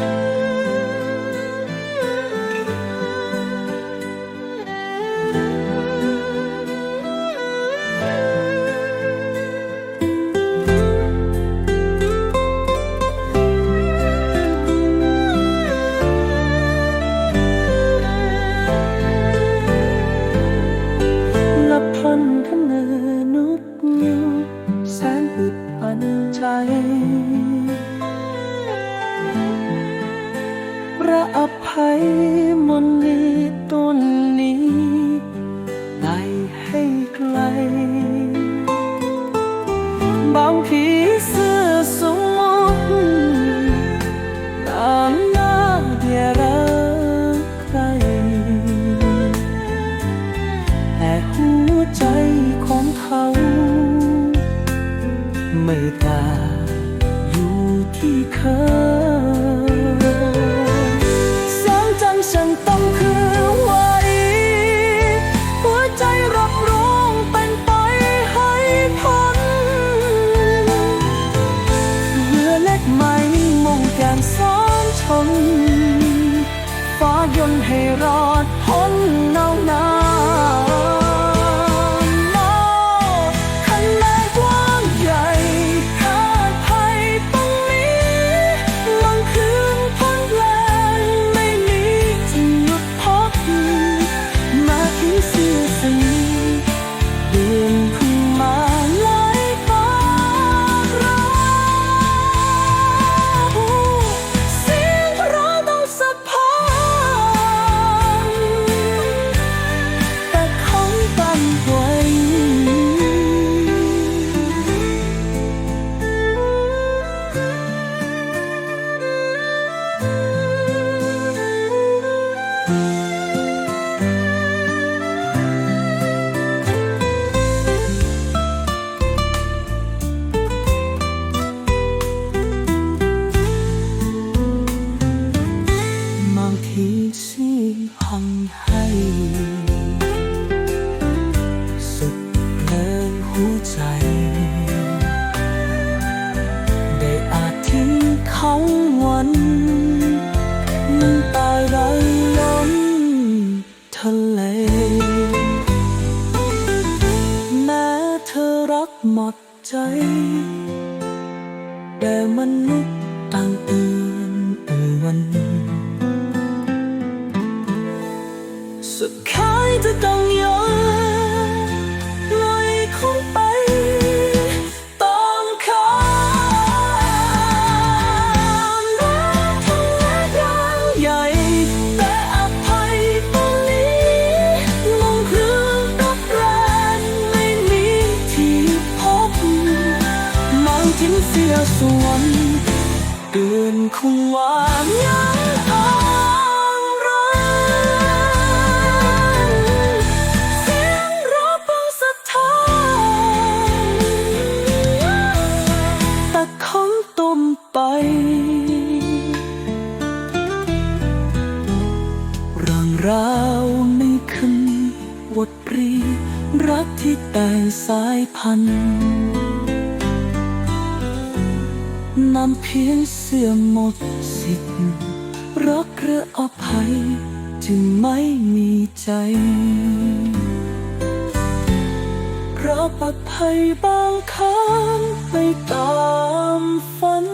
นั อภัยมนต์นี้ต้นนี้ได้ให้ไกล บางผีเสื้อสมมติตามหน้าเดียรักใครแต่หัวใจ ชน ฟ้ายนให้รอดพ้นหนาวหนา รักหมดใจ แต่มนุษย์ต่างอื่น เสียสวรรค์เดือนคงว่ายังอ่างรันเสียงรอเปิงสะท้านต่ของต้มไปเรื่องราวในคืนวดปรี รักที่แต่งสายพันธุ์ นำเพียงเสื่อมหมดสิทธิ์รักหรืออภัยจึงไม่มีใจเพราะปักภัยบางครั้งไปตามฝัน